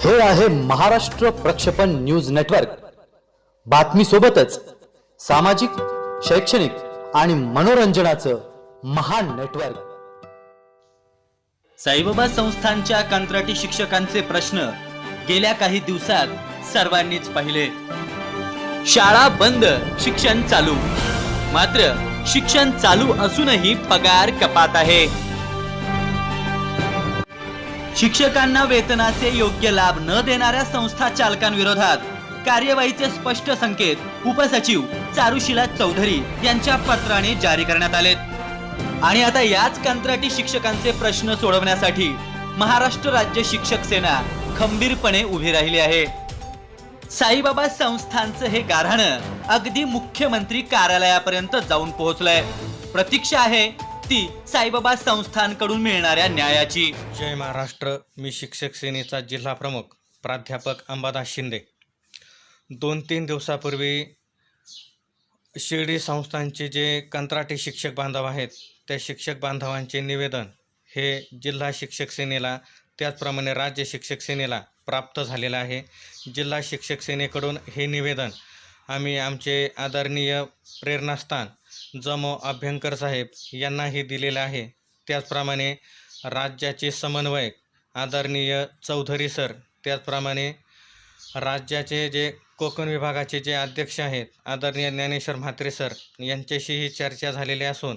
हे आहे महाराष्ट्र प्रक्षेपण न्यूज नेटवर्क. बातमी सोबतच सामाजिक शैक्षणिक आणि मनोरंजनाचं महान नेटवर्क. साईबाबा संस्थांच्या कंत्राटी शिक्षकांचे प्रश्न गेल्या काही दिवसात सर्वांनीच पाहिले. शाळा बंद शिक्षण चालू. मात्र शिक्षण चालू असूनही पगार कपात आहे. शिक्षकांना वेतनाचे योग्य लाभ न देणाऱ्या संस्था चालकांविरोधात कार्यवाहीचे स्पष्ट संकेत उपसचिव चारुशिला चौधरी यांच्या पत्राने जारी करण्यात आलेत. आणि आता याच कंत्राटी शिक्षकांचे प्रश्न सोडवण्यासाठी महाराष्ट्र राज्य शिक्षक सेना खंबीरपणे उभी राहिली आहे. साईबाबा संस्थांचं हे गाऱ्हाणं अगदी मुख्यमंत्री कार्यालयापर्यंत जाऊन पोहोचलंय. प्रतीक्षा आहे ती साईबाबा संस्थांकडून मिळणाऱ्या न्यायाची. जय महाराष्ट्र. मी शिक्षक सेनेचा जिल्हा प्रमुख प्राध्यापक अंबादास शिंदे. दोन तीन दिवसापूर्वी शिर्डी संस्थांचे जे कंत्राटी शिक्षक बांधव आहेत त्या शिक्षक बांधवांचे निवेदन हे जिल्हा शिक्षक सेनेला त्याचप्रमाणे राज्य शिक्षक सेनेला प्राप्त झालेलं आहे. जिल्हा शिक्षक सेनेकडून हे निवेदन आम्ही आमचे आदरणीय प्रेरणास्थान जमो अभ्यंकर साहेब यांनाही दिलेलं आहे. त्याचप्रमाणे राज्याचे समन्वयक आदरणीय चौधरी सर त्याचप्रमाणे राज्याचे जे कोकण विभागाचे जे अध्यक्ष आहेत आदरणीय ज्ञानेश्वर म्हात्रे सर यांच्याशीही चर्चा झालेली असून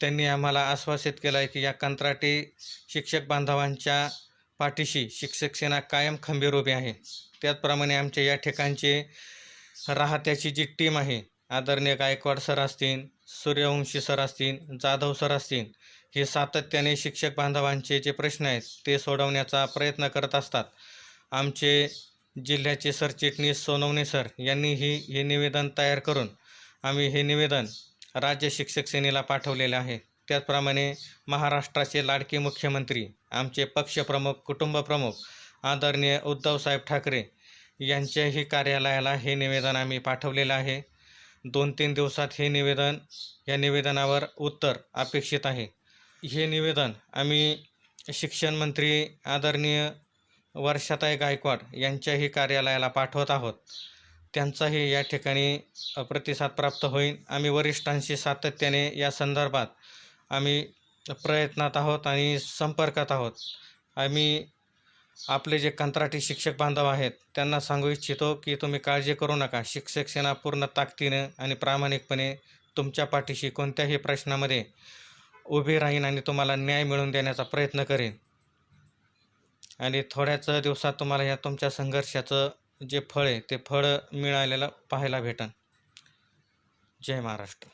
त्यांनी आम्हाला आश्वासित केलं आहे की या कंत्राटी शिक्षक बांधवांच्या पाठीशी शिक्षक सेना कायम खंबीर उभी आहे. त्याचप्रमाणे आमच्या या ठिकाणचे राहत्याची जी टीम आहे आदरणीय गायकवाड सर असतील सूर्यवंशी सर असतील जाधव सर असतील हे सातत्याने शिक्षक बांधवांचे जे प्रश्न आहेत ते सोडवण्याचा प्रयत्न करत असतात. आमचे जिल्ह्याचे सरचिटणीस सोनवणे सर यांनीही हे निवेदन तयार करून आम्ही हे निवेदन राज्य शिक्षक सेनेला पाठवलेले आहे. त्याचप्रमाणे महाराष्ट्राचे लाडके मुख्यमंत्री आमचे पक्षप्रमुख कुटुंबप्रमुख आदरणीय उद्धवसाहेब ठाकरे यांच्याही कार्यालयाला हे निवेदन आम्ही पाठवलेलं आहे. दोन तीन दिवसात हे निवेदन या निवेदनावर उत्तर अपेक्षित आहे. हे निवेदन आम्ही शिक्षण मंत्री आदरणीय वर्षाताई गायकवाड यांच्याही कार्यालयाला पाठवत आहोत. त्यांचाही या ठिकाणी प्रतिसाद प्राप्त होईल. आम्ही वरिष्ठांशी सातत्याने या संदर्भात आम्ही प्रयत्नात आहोत आणि संपर्कात आहोत. आम्ही आपले जे कंत्राटी शिक्षक बांधव आहेत त्यांना सांगू इच्छितो की तुम्ही काळजी करू नका. शिक्षक सेना पूर्ण ताकदीनं आणि प्रामाणिकपणे तुमच्या पाठीशी कोणत्याही प्रश्नामध्ये उभी राहीन आणि तुम्हाला न्याय मिळवून देण्याचा प्रयत्न करेन. आणि थोड्याच दिवसात तुम्हाला या तुमच्या संघर्षाचं जे फळ आहे ते फळ मिळालेलं पाहायला भेटन. जय महाराष्ट्र.